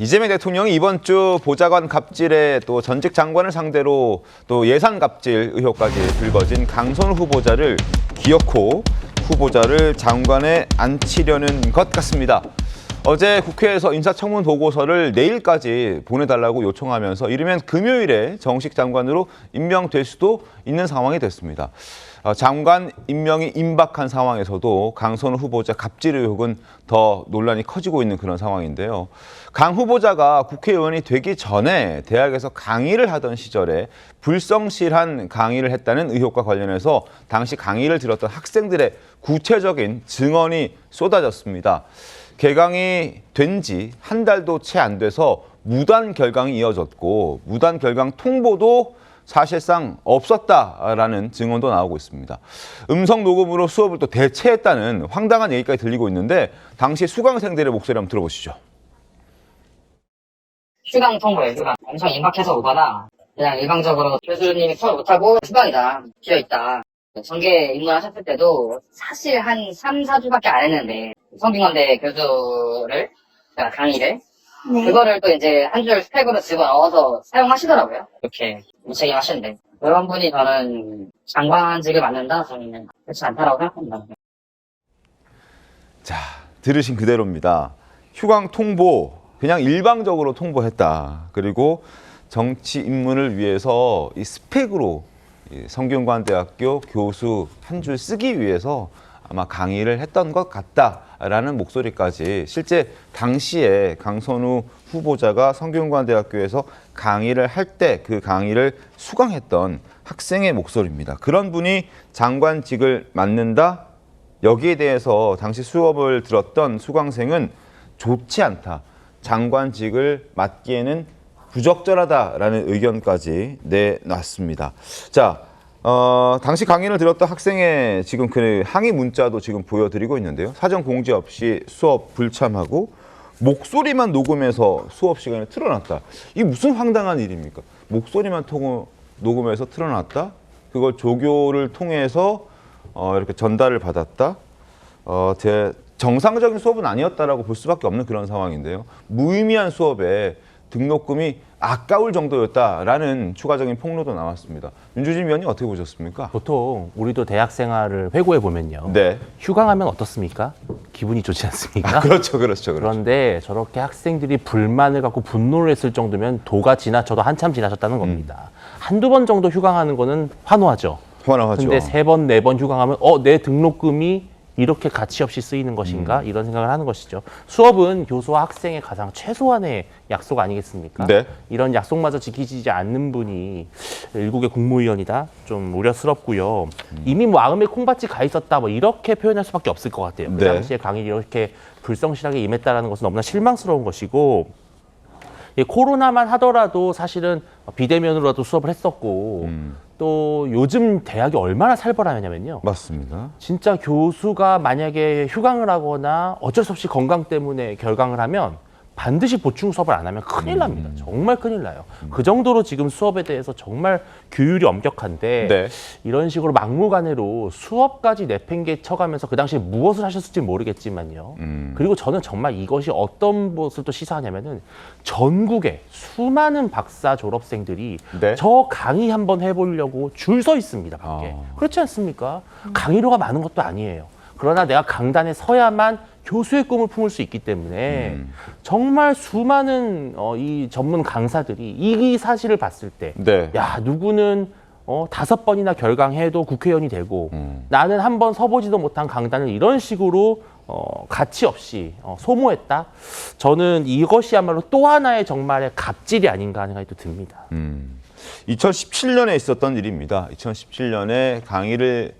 이재명 대통령이 이번 주 보좌관 갑질에 또 전직 장관을 상대로 또 예산 갑질 의혹까지 불거진 강선 후보자를 기어코 후보자를 장관에 앉히려는 것 같습니다. 어제 국회에서 인사청문 보고서를 내일까지 보내달라고 요청하면서 이르면 금요일에 정식 장관으로 임명될 수도 있는 상황이 됐습니다. 어, 장관 임명이 임박한 상황에서도 강선우 후보자 갑질 의혹은 더 논란이 커지고 있는 그런 상황인데요. 강 후보자가 국회의원이 되기 전에 대학에서 강의를 하던 시절에 불성실한 강의를 했다는 의혹과 관련해서 당시 강의를 들었던 학생들의 구체적인 증언이 쏟아졌습니다. 개강이 된 지 한 달도 채 안 돼서 무단 결강이 이어졌고 무단 결강 통보도 사실상 없었다라는 증언도 나오고 있습니다. 음성 녹음으로 수업을 또 대체했다는 황당한 얘기까지 들리고 있는데 당시 수강생들의 목소리 한번 들어보시죠. 휴강 통보예요, 휴강. 엄청 임박해서 오거나, 그냥 일방적으로 교수님이 수업 못하고 휴강이다, 비어있다. 전개 입문하셨을 때도 사실 한 3, 4주밖에 안 했는데, 성균관대 교수를, 그러니까 강의를, 네. 그거를 또 이제 한 줄 스펙으로 집어 넣어서 사용하시더라고요. 이렇게 무책임하시는데. 그런 분이 저는 장관직을 맡는다? 저는 그렇지 않다라고 생각합니다. 자, 들으신 그대로입니다. 휴강 통보, 그냥 일방적으로 통보했다. 그리고 정치 입문을 위해서 이 스펙으로 이 성균관대학교 교수 한 줄 쓰기 위해서 아마 강의를 했던 것 같다라는 목소리까지 실제 당시에 강선우 후보자가 성균관대학교에서 강의를 할 때 그 강의를 수강했던 학생의 목소리입니다. 그런 분이 장관직을 맡는다? 여기에 대해서 당시 수업을 들었던 수강생은 좋지 않다. 장관직을 맡기에는 부적절하다라는 의견까지 내놨습니다. 자, 어, 당시 강의를 들었던 학생의 지금 그 항의 문자도 지금 보여드리고 있는데요. 사전 공지 없이 수업 불참하고 목소리만 녹음해서 수업 시간에 틀어놨다. 이게 무슨 황당한 일입니까? 목소리만 통, 녹음해서 틀어놨다? 그걸 조교를 통해서 어, 이렇게 전달을 받았다. 어, 제 정상적인 수업은 아니었다라고 볼 수밖에 없는 그런 상황인데요. 무의미한 수업에 등록금이 아까울 정도였다라는 추가적인 폭로도 나왔습니다. 윤주진 위원님 어떻게 보셨습니까? 보통 우리도 대학 생활을 회고해 보면요. 네. 휴강하면 어떻습니까? 기분이 좋지 않습니까? 그렇죠, 그렇죠, 그렇죠. 그런데 저렇게 학생들이 불만을 갖고 분노를 했을 정도면 도가 지나쳐도 한참 지나쳤다는 겁니다. 한두 번 정도 휴강하는 거는 환호하죠. 화나하죠. 근데 세 번, 네 번 휴강하면 어, 내 등록금이 이렇게 가치 없이 쓰이는 것인가? 음. 이런 생각을 하는 것이죠. 수업은 교수와 학생의 가장 최소한의 약속 아니겠습니까? 네. 이런 약속마저 지키지 않는 분이 일국의 국무위원이다. 좀 우려스럽고요. 음. 이미 뭐 마음에 콩밭이 가 있었다. 뭐 이렇게 표현할 수밖에 없을 것 같아요. 그 네. 당시에 강의 이렇게 불성실하게 임했다라는 것은 너무나 실망스러운 것이고 이 코로나만 하더라도 사실은 비대면으로라도 수업을 했었고 음. 또 요즘 대학이 얼마나 살벌하냐면요. 맞습니다. 진짜 교수가 만약에 휴강을 하거나 어쩔 수 없이 건강 때문에 결강을 하면 반드시 보충 수업을 안 하면 큰일 납니다. 정말 큰일 나요. 그 정도로 지금 수업에 대해서 정말 규율이 엄격한데 네. 이런 식으로 막무가내로 수업까지 내팽개쳐가면서 그 당시에 무엇을 하셨을지 모르겠지만요. 음. 그리고 저는 정말 이것이 어떤 것을 또 시사하냐면은 전국에 수많은 박사 졸업생들이 네. 저 강의 한번 해보려고 줄 서 있습니다 밖에 아. 그렇지 않습니까? 강의료가 많은 것도 아니에요. 그러나 내가 강단에 서야만 교수의 꿈을 품을 수 있기 때문에 음. 정말 수많은 어, 이 전문 강사들이 이 사실을 봤을 때 네. 야 누구는 어, 다섯 번이나 결강해도 국회의원이 되고 음. 나는 한 번 서보지도 못한 강단을 이런 식으로 어, 가치 없이 어, 소모했다. 저는 이것이야말로 또 하나의 정말의 갑질이 아닌가 하는 생각이 또 듭니다. 음. 2017년에 있었던 일입니다. 2017년에 강의를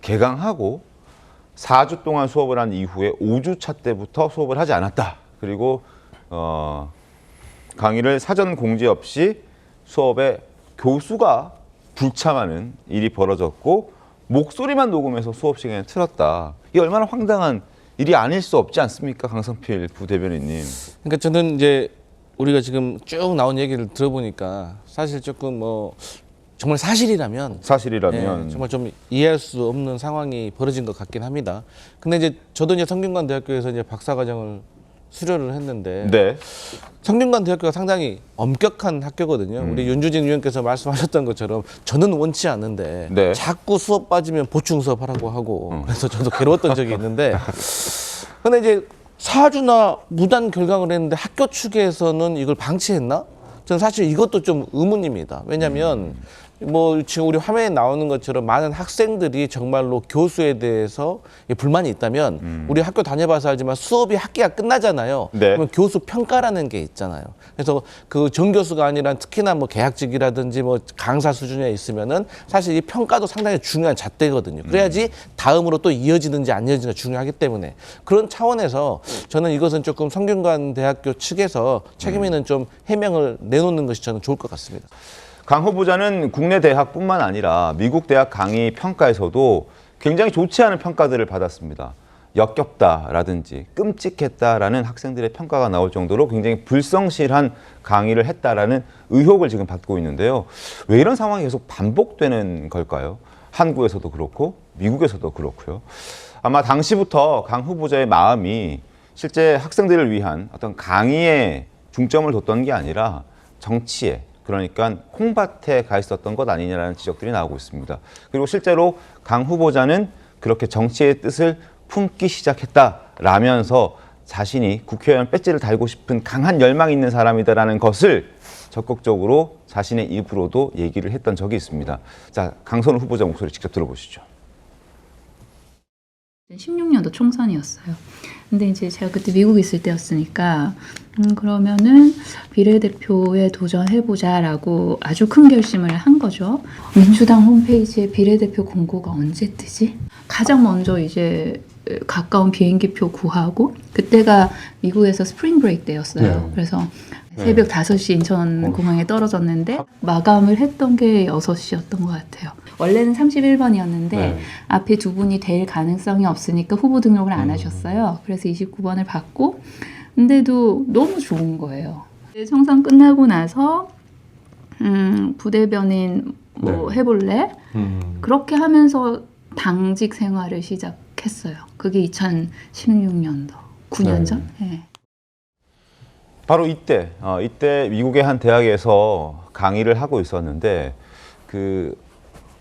개강하고 4주 동안 수업을 한 이후에 5주 차 때부터 수업을 하지 않았다. 그리고 어, 강의를 사전 공지 없이 수업에 교수가 불참하는 일이 벌어졌고 목소리만 녹음해서 수업 시간에 틀었다. 이게 얼마나 황당한 일이 아닐 수 없지 않습니까, 강성필 부대변인님? 그러니까 저는 이제 우리가 지금 쭉 나온 얘기를 들어보니까 사실 조금 뭐 정말 사실이라면 사실이라면 예, 정말 좀 이해할 수 없는 상황이 벌어진 것 같긴 합니다. 근데 이제 저도 이제 성균관 대학교에서 이제 박사과정을 수료를 했는데 네. 성균관 대학교가 상당히 엄격한 학교거든요. 음. 우리 윤주진 위원께서 말씀하셨던 것처럼 저는 원치 않는데 네. 자꾸 수업 빠지면 보충 수업 하라고 하고 음. 그래서 저도 괴로웠던 적이 있는데 근데 이제 사주나 무단 결강을 했는데 학교 측에서는 이걸 방치했나? 저는 사실 이것도 좀 의문입니다. 왜냐하면 뭐 지금 우리 화면에 나오는 것처럼 많은 학생들이 정말로 교수에 대해서 불만이 있다면 우리 학교 다녀봐서 알지만 수업이 학기가 끝나잖아요. 네. 그러면 교수 평가라는 게 있잖아요. 그래서 그 정교수가 아니라 특히나 뭐 계약직이라든지 뭐 강사 수준에 있으면은 사실 이 평가도 상당히 중요한 잣대거든요. 그래야지 다음으로 또 이어지는지 안 이어지는지 중요하기 때문에 그런 차원에서 저는 이것은 조금 성균관 대학교 측에서 책임 있는 좀 해명을 내놓는 것이 저는 좋을 것 같습니다. 강 후보자는 국내 대학뿐만 아니라 미국 대학 강의 평가에서도 굉장히 좋지 않은 평가들을 받았습니다. 역겹다라든지 끔찍했다라는 학생들의 평가가 나올 정도로 굉장히 불성실한 강의를 했다라는 의혹을 지금 받고 있는데요. 왜 이런 상황이 계속 반복되는 걸까요? 한국에서도 그렇고 미국에서도 그렇고요. 아마 당시부터 강 후보자의 마음이 실제 학생들을 위한 어떤 강의에 중점을 뒀던 게 아니라 정치에 그러니까 콩밭에 가 있었던 것 아니냐라는 지적들이 나오고 있습니다. 그리고 실제로 강 후보자는 그렇게 정치의 뜻을 품기 시작했다라면서 자신이 국회의원 배지를 달고 싶은 강한 열망이 있는 사람이다라는 것을 적극적으로 자신의 입으로도 얘기를 했던 적이 있습니다. 자, 강선우 후보자 목소리 직접 들어보시죠. 16년도 총선이었어요. 근데 이제 제가 그때 미국에 있을 때였으니까, 음, 그러면은 비례대표에 도전해보자라고 아주 큰 결심을 한 거죠. 민주당 홈페이지에 비례대표 공고가 언제 뜨지? 가장 먼저 이제 가까운 비행기표 구하고, 그때가 미국에서 스프링 브레이크 때였어요. 그래서 새벽 5시 인천 공항에 떨어졌는데, 마감을 했던 게 6시였던 것 같아요. 원래는 31번이었는데, 앞에 두 분이 될 가능성이 없으니까 후보 등록을 안 하셨어요. 그래서 29번을 받고, 근데도 너무 좋은 거예요. 청선 끝나고 나서 음, 부대변인 뭐 해볼래? 그렇게 하면서 당직 생활을 시작했어요. 그게 2016년도, 9년 전. 네. 바로 이때, 어, 이때 미국의 한 대학에서 강의를 하고 있었는데 그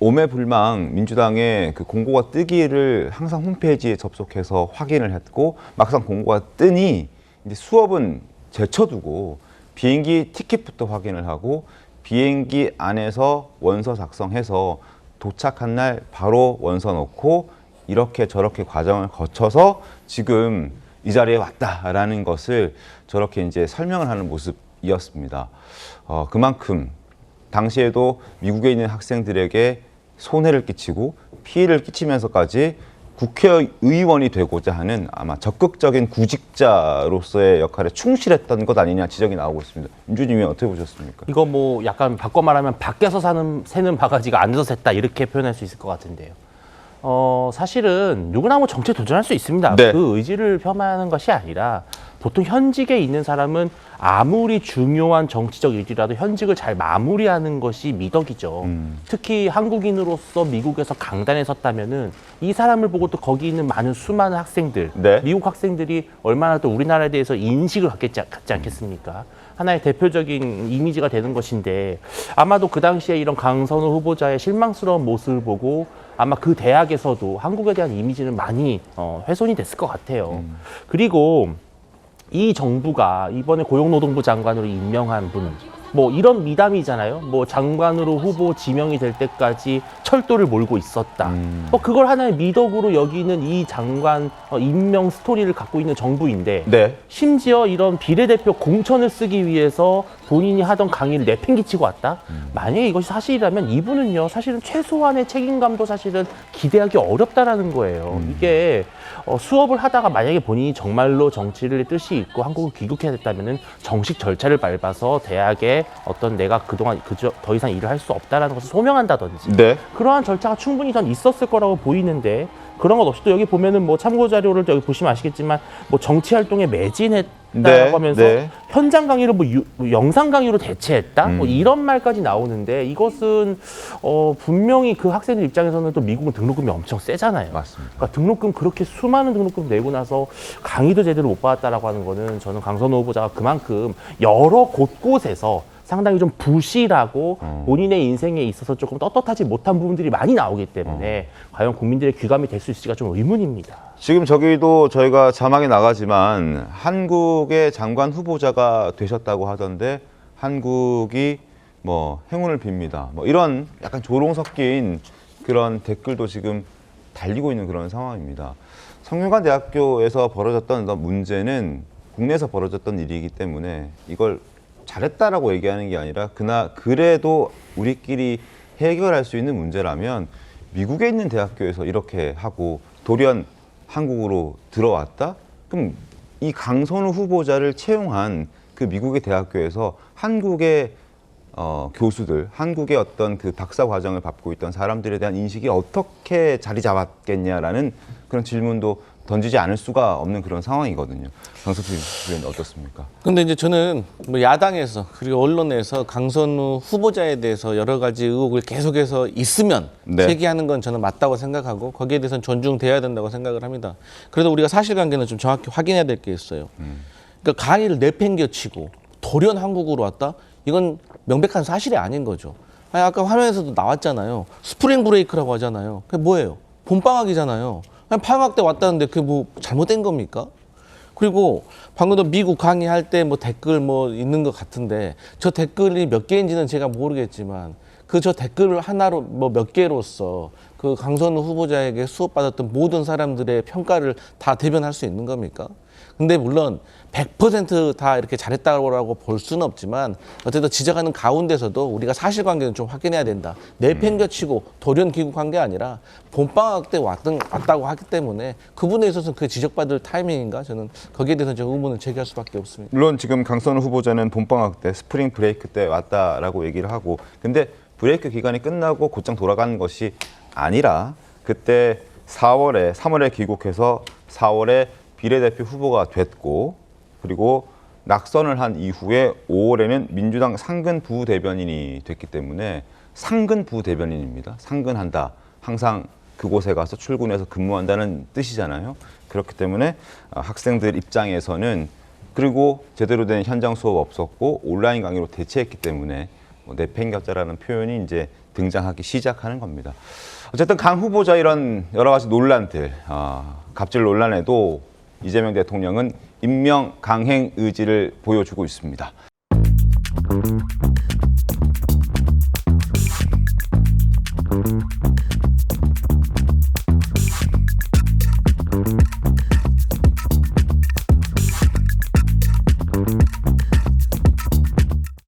오매불망 민주당의 그 공고가 뜨기를 항상 홈페이지에 접속해서 확인을 했고 막상 공고가 뜨니 이제 수업은 제쳐두고 비행기 티켓부터 확인을 하고 비행기 안에서 원서 작성해서 도착한 날 바로 원서 넣고 이렇게 저렇게 과정을 거쳐서 지금 이 자리에 왔다라는 것을 저렇게 이제 설명을 하는 모습이었습니다. 어, 그만큼 당시에도 미국에 있는 학생들에게 손해를 끼치고 피해를 끼치면서까지 국회의원이 되고자 하는 아마 적극적인 구직자로서의 역할에 충실했던 것 아니냐 지적이 나오고 있습니다. 임준님 의원 어떻게 보셨습니까? 이거 뭐 약간 바꿔 말하면 밖에서 사는 새는 바가지가 안에서 샜다 이렇게 표현할 수 있을 것 같은데요. 어 사실은 누구나 뭐 정치에 도전할 수 있습니다. 네. 그 의지를 폄하하는 것이 아니라 보통 현직에 있는 사람은 아무리 중요한 정치적 일이라도 현직을 잘 마무리하는 것이 미덕이죠. 음. 특히 한국인으로서 미국에서 강단에 섰다면은 이 사람을 보고 또 거기 있는 많은 수많은 학생들, 네. 미국 학생들이 얼마나 또 우리나라에 대해서 인식을 갖겠지, 갖지 않겠습니까? 하나의 대표적인 이미지가 되는 것인데 아마도 그 당시에 이런 강선우 후보자의 실망스러운 모습을 보고 아마 그 대학에서도 한국에 대한 이미지는 많이 어, 훼손이 됐을 것 같아요. 그리고 이 정부가 이번에 고용노동부 장관으로 임명한 분, 뭐 이런 미담이잖아요. 뭐 장관으로 후보 지명이 될 때까지 철도를 몰고 있었다. 음. 뭐 그걸 하나의 미덕으로 여기는 이 장관 어, 임명 스토리를 갖고 있는 정부인데 네. 심지어 이런 비례대표 공천을 쓰기 위해서 본인이 하던 강의를 내팽개치고 왔다? 만약에 이것이 사실이라면 이분은요, 사실은 최소한의 책임감도 사실은 기대하기 어렵다라는 거예요. 이게 어, 수업을 하다가 만약에 본인이 정말로 정치를 뜻이 있고 한국을 귀국해야 됐다면은 정식 절차를 밟아서 대학에 어떤 내가 그동안 그저 더 이상 일을 할 수 없다라는 것을 소명한다든지 네. 그러한 절차가 충분히 전 있었을 거라고 보이는데 그런 것 없이 또 여기 보면은 뭐 참고 자료를 여기 보시면 아시겠지만 뭐 정치 활동에 매진했다라고 네, 하면서 네. 현장 강의를 뭐, 유- 뭐 영상 강의로 대체했다 뭐 음. 이런 말까지 나오는데 이것은 어 분명히 그 학생들 입장에서는 또 미국은 등록금이 엄청 세잖아요. 맞습니다. 그러니까 등록금 그렇게 수많은 등록금 내고 나서 강의도 제대로 못 받았다라고 하는 거는 저는 강선호 후보자가 그만큼 여러 곳곳에서 상당히 좀 부실하고 어. 본인의 인생에 있어서 조금 떳떳하지 못한 부분들이 많이 나오기 때문에 과연 국민들의 귀감이 될 수 있을지가 좀 의문입니다. 지금 저기도 저희가 자막이 나가지만 한국의 장관 후보자가 되셨다고 하던데 한국이 뭐 행운을 빕니다. 뭐 이런 약간 조롱 섞인 그런 댓글도 지금 달리고 있는 그런 상황입니다. 성균관 대학교에서 벌어졌던 문제는 국내에서 벌어졌던 일이기 때문에 이걸 잘했다라고 얘기하는 게 아니라 그나 그래도 우리끼리 해결할 수 있는 문제라면 미국에 있는 대학교에서 이렇게 하고 돌연 한국으로 들어왔다? 그럼 이 강선우 후보자를 채용한 그 미국의 대학교에서 한국의 어, 교수들, 한국의 어떤 그 박사 과정을 밟고 있던 사람들에 대한 인식이 어떻게 자리 잡았겠냐라는 그런 질문도 던지지 않을 수가 없는 그런 상황이거든요. 강석수 의원 어떻습니까? 근데 이제 저는 뭐 야당에서 그리고 언론에서 강선우 후보자에 대해서 여러 가지 의혹을 계속해서 있으면 네. 제기하는 건 저는 맞다고 생각하고 거기에 대해서는 존중돼야 된다고 생각을 합니다. 그래도 우리가 사실관계는 좀 정확히 확인해야 될 게 있어요. 그러니까 강의를 내팽겨치고 돌연 한국으로 왔다? 이건 명백한 사실이 아닌 거죠. 아니, 아까 화면에서도 나왔잖아요. 스프링 브레이크라고 하잖아요. 그게 뭐예요? 봄방학이잖아요. 방학 때 왔다는데 그게 뭐 잘못된 겁니까? 그리고 방금도 미국 강의할 때 뭐 댓글 뭐 있는 것 같은데 저 댓글이 몇 개인지는 제가 모르겠지만 그 저 댓글 하나로 뭐 몇 개로서 그 강선우 후보자에게 수업받았던 모든 사람들의 평가를 다 대변할 수 있는 겁니까? 근데 물론 100%다 이렇게 잘했다고 볼 수는 없지만 어쨌든 지적하는 가운데서도 우리가 사실관계는 좀 확인해야 된다. 내팽겨치고 돌연 귀국한 게 아니라 봄방학 때 왔던, 왔다고 하기 때문에 그분에 있어서는 그 지적받을 타이밍인가 저는 거기에 대해서 좀 의문을 제기할 수밖에 없습니다. 물론 지금 강선우 후보자는 봄방학 때 스프링 브레이크 때 왔다라고 얘기를 하고 근데 브레이크 기간이 끝나고 곧장 돌아가는 것이 아니라 그때 4월에 3월에 귀국해서 4월에 비례대표 후보가 됐고 그리고 낙선을 한 이후에 5월에는 민주당 상근 부대변인이 됐기 때문에 상근 부대변인입니다. 상근한다. 항상 그곳에 가서 출근해서 근무한다는 뜻이잖아요. 그렇기 때문에 아, 학생들 입장에서는 그리고 제대로 된 현장 수업 없었고 온라인 강의로 대체했기 때문에 뭐 내팽겨자라는 표현이 이제 등장하기 시작하는 겁니다. 어쨌든 강 후보자 이런 여러 가지 논란들, 아, 갑질 논란에도 이재명 대통령은 임명 강행 의지를 보여주고 있습니다.